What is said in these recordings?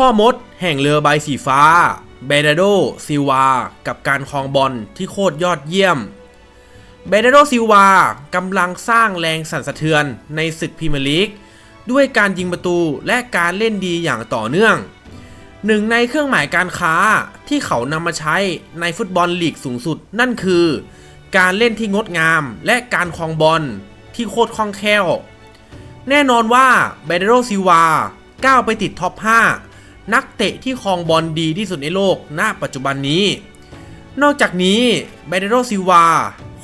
พ่อมดแห่งเรือใบสีฟ้า เบเดโดซิวา กับการครองบอลที่โคตรยอดเยี่ยม เบเดโดซิวากำลังสร้างแรงสั่นสะเทือนในศึกพรีเมียร์ลีก ด้วยการยิงประตูและการเล่นดีอย่างต่อเนื่อง หนึ่งในเครื่องหมายการค้าที่เขานำมาใช้ในฟุตบอลลีกสูงสุดนั่นคือ การเล่นที่งดงามและการครองบอลที่โคตรคล่องแคล่ว แน่นอนว่าเบเดโรซิวาก้าวไปติดท็อป 5 นักเตะที่ครองบอลดีที่สุดในโลกณปัจจุบันนี้ นอกจากนี้เบเดโรซิวา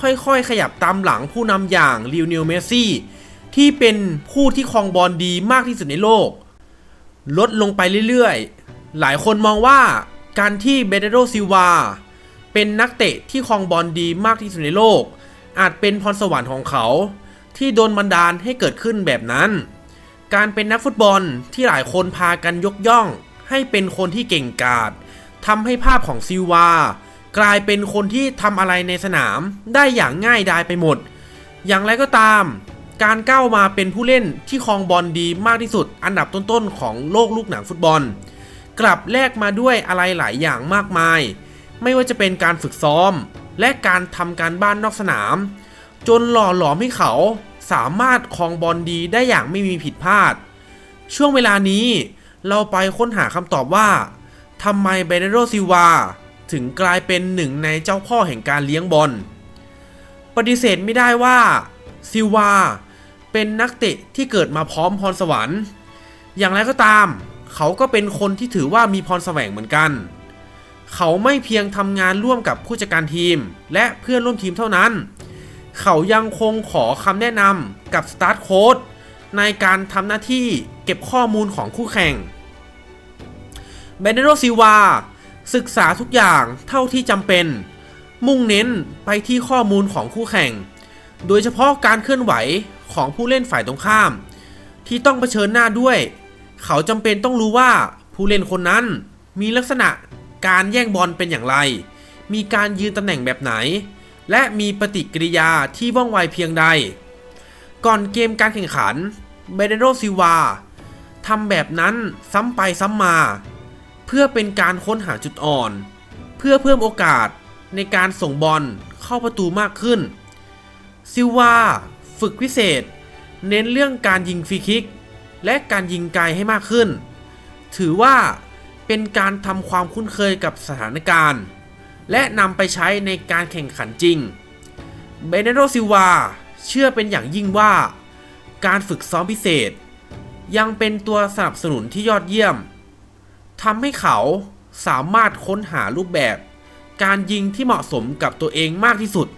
ค่อยๆ ขยับตามหลังผู้นำอย่างลิวเนลเมสซี่ที่เป็นผู้ที่ครองบอลดีมากที่สุดในโลก ลดลงไปเรื่อยๆ หลายคนมองว่าการที่เบเดโรซิวาเป็นนักเตะที่ครองบอลดีมากที่สุดในโลก อาจเป็นพรสวรรค์ของเขา ที่โดนบันดาลให้เกิดขึ้นแบบนั้น การเป็นนักฟุตบอลที่หลายคนพากันยกย่อง ให้เป็นคนที่เก่งกาจทำให้ภาพของซิลวากลายเป็นคนที่ทำอะไรในสนามได้อย่างง่ายดายไปหมด อย่างไรก็ตาม การก้าวมาเป็นผู้เล่นที่ครองบอลดีมากที่สุด อันดับต้นๆของโลกลูกหนังฟุตบอล กลับแลกมาด้วยอะไรหลายอย่างมากมาย ไม่ว่าจะเป็นการฝึกซ้อม และการทำการบ้านนอกสนาม จนหล่อหลอมให้เขาสามารถครองบอลดีได้อย่างไม่มีผิดพลาด ช่วงเวลานี้ เราไปค้นหาคำตอบว่าทำไมเบเนโรซิวาถึงกลายเป็นหนึ่งในเจ้าพ่อแห่งการเลี้ยงบอล ปฏิเสธไม่ได้ว่าซิวาเป็นนักเตะที่เกิดมาพร้อมพรสวรรค์ อย่างไรก็ตาม เขาก็เป็นคนที่ถือว่ามีพรแสวงเหมือนกัน เขาไม่เพียงทำงานร่วมกับผู้จัดการทีม และเพื่อนร่วมทีมเท่านั้น เขายังคงขอคำแนะนำกับสตาร์ทโค้ดในการทำหน้าที่ เก็บข้อมูลของคู่แข่งเบเนโรซิวาศึกษาทุกอย่างเท่าที่จำเป็น มุ่งเน้นไปที่ข้อมูลของคู่แข่ง โดยเฉพาะการเคลื่อนไหวของผู้เล่นฝ่ายตรงข้าม ที่ต้องเผชิญหน้าด้วย เขาจำเป็นต้องรู้ว่าผู้เล่นคนนั้นมีลักษณะการแย่งบอลเป็นอย่างไร มีการยืนตำแหน่งแบบไหน และมีปฏิกิริยาที่ว่องไวเพียงใด ก่อนเกมการแข่งขันเบเดโรซิวา ทำแบบนั้นซ้ำไปซ้ำมา เพื่อเป็นการค้นหาจุดอ่อน เพื่อเพิ่มโอกาสในการส่งบอลเข้าประตูมากขึ้น ซิลวาฝึกพิเศษ เน้นเรื่องการยิงฟรีคิก และการยิงไกลให้มากขึ้น ถือว่าเป็นการทำความคุ้นเคยกับสถานการณ์ และนำไปใช้ในการแข่งขันจริง เบเนโรซิลวาเชื่อเป็นอย่างยิ่งว่า การฝึกซ้อมพิเศษ ยังเป็นตัวสนับสนุนที่ยอดเยี่ยมทำให้เขาสามารถค้นหารูปแบบ การยิงที่เหมาะสมกับตัวเองมากที่สุด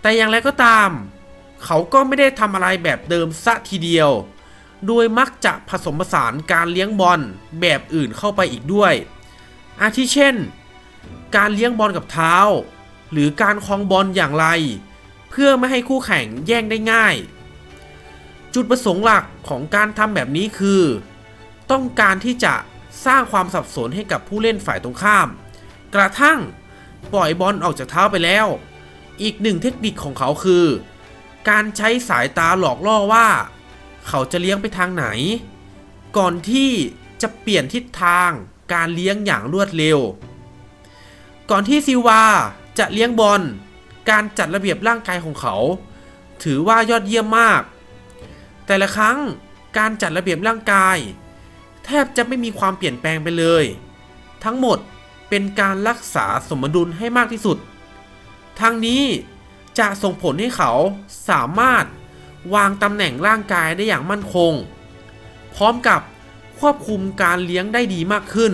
แต่อย่างไรก็ตาม เขาก็ไม่ได้ทำอะไรแบบเดิมซะทีเดียว โดยมักจะผสมผสานการเลี้ยงบอลแบบอื่นเข้าไปอีกด้วย อาทิเช่น การเลี้ยงบอลกับเท้า หรือการคลองบอลอย่างไร เพื่อไม่ให้คู่แข่งแย่งได้ง่าย จุดประสงค์หลักของการทำแบบนี้คือ ต้องการที่จะสร้างความสับสนให้กับผู้เล่นฝ่ายตรงข้าม กระทั่งปล่อยบอลออกจากเท้าไปแล้ว อีกหนึ่งเทคนิคของเขาคือ การใช้สายตาหลอกล่อว่า เขาจะเลี้ยงไปทางไหน ก่อนที่จะเปลี่ยนทิศทางการเลี้ยงอย่างรวดเร็ว ก่อนที่ซิลวาจะเลี้ยงบอล การจัดระเบียบร่างกายของเขา ถือว่ายอดเยี่ยมมาก แต่ละครั้งการจัดระเบียบร่างกาย แทบจะไม่มีความเปลี่ยนแปลงไปเลย ทั้งหมดเป็นการรักษาสมดุลให้มากที่สุด ทางนี้จะส่งผลให้เขาสามารถวางตำแหน่งร่างกายได้อย่างมั่นคง พร้อมกับควบคุมการเลี้ยงได้ดีมากขึ้น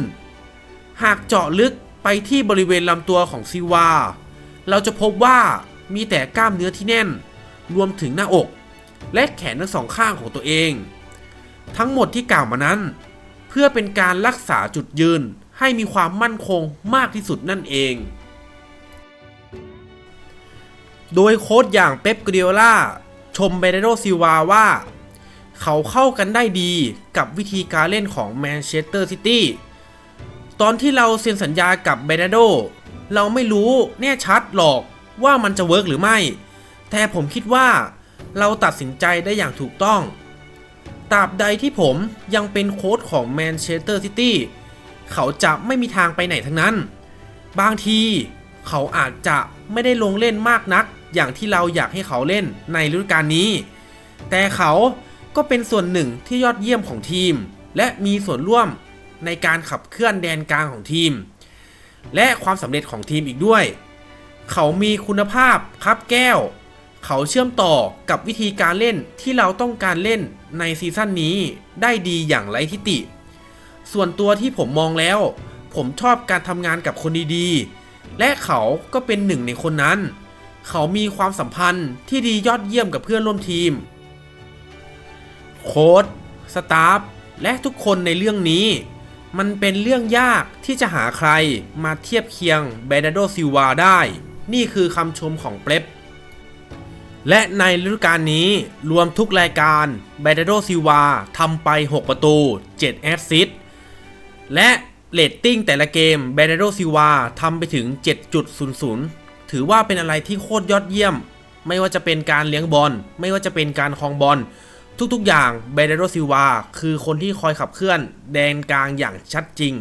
หากเจาะลึกไปที่บริเวณลำตัวของซิวา เราจะพบว่ามีแต่กล้ามเนื้อที่แน่น รวมถึงหน้าอก และแขนทั้งสองข้างของตัวเอง ทั้งหมดที่กล่าวมานั้น เพื่อเป็นการรักษาจุดยืนให้มีความมั่นคงมากที่สุดนั่นเอง โดยโค้ชอย่างเป๊ปกริโอล่าชมเบเนโดซิวาว่า เขาเข้ากันได้ดีกับวิธีการเล่นของแมนเชสเตอร์ซิตี้ตอนที่เราเซ็นสัญญากับเบเนโดเราไม่รู้แน่ชัดหรอกว่ามันจะเวิร์กหรือไม่ แต่ผมคิดว่า เราตัดสินใจได้อย่างถูกต้อง ตราบใดที่ผมยังเป็นโค้ชของแมนเชสเตอร์ซิตี้เขาจะไม่มีทางไปไหนทั้งนั้น บางทีเขาอาจจะไม่ได้ลงเล่นมากนัก อย่างที่เราอยากให้เขาเล่นในฤดูกาลนี้ แต่เขาก็เป็นส่วนหนึ่งที่ยอดเยี่ยมของทีม และมีส่วนร่วมในการขับเคลื่อนแดนกลางของทีม และความสำเร็จของทีมอีกด้วย เขามีคุณภาพครับแก้ว เขาเชื่อมต่อกับวิธีการเล่นที่เราต้องการเล่นในซีซั่นนี้ได้ดีอย่างไร้ทิฏฐิส่วนตัวที่ผมมองแล้ว ผมชอบการทำงานกับคนดีๆ และเขาก็เป็นหนึ่งในคนนั้น เขามีความสัมพันธ์ที่ดียอดเยี่ยมกับเพื่อนร่วมทีม โค้ชสตาฟและทุกคนในเรื่องนี้ มันเป็นเรื่องยากที่จะหาใครมาเทียบเคียงเบนาโดซิลวาได้ นี่คือคำชมของเป๊ป และในฤดูกาลนี้รวมทุกรายการเบนาโดซิวาทำไป 6 ประตู 7 แอสซิสต์และเรตติ้งแต่ละเกมเบนาโดซิวาทำไปถึง 7.00 ถือว่าเป็นอะไรที่โคตรยอดเยี่ยม ไม่ว่าจะเป็นการเลี้ยงบอล ไม่ว่าจะเป็นการครองบอล ทุกๆอย่างเบนาโดซิวาคือคนที่คอยขับเคลื่อนแดนกลางอย่างชัดจริง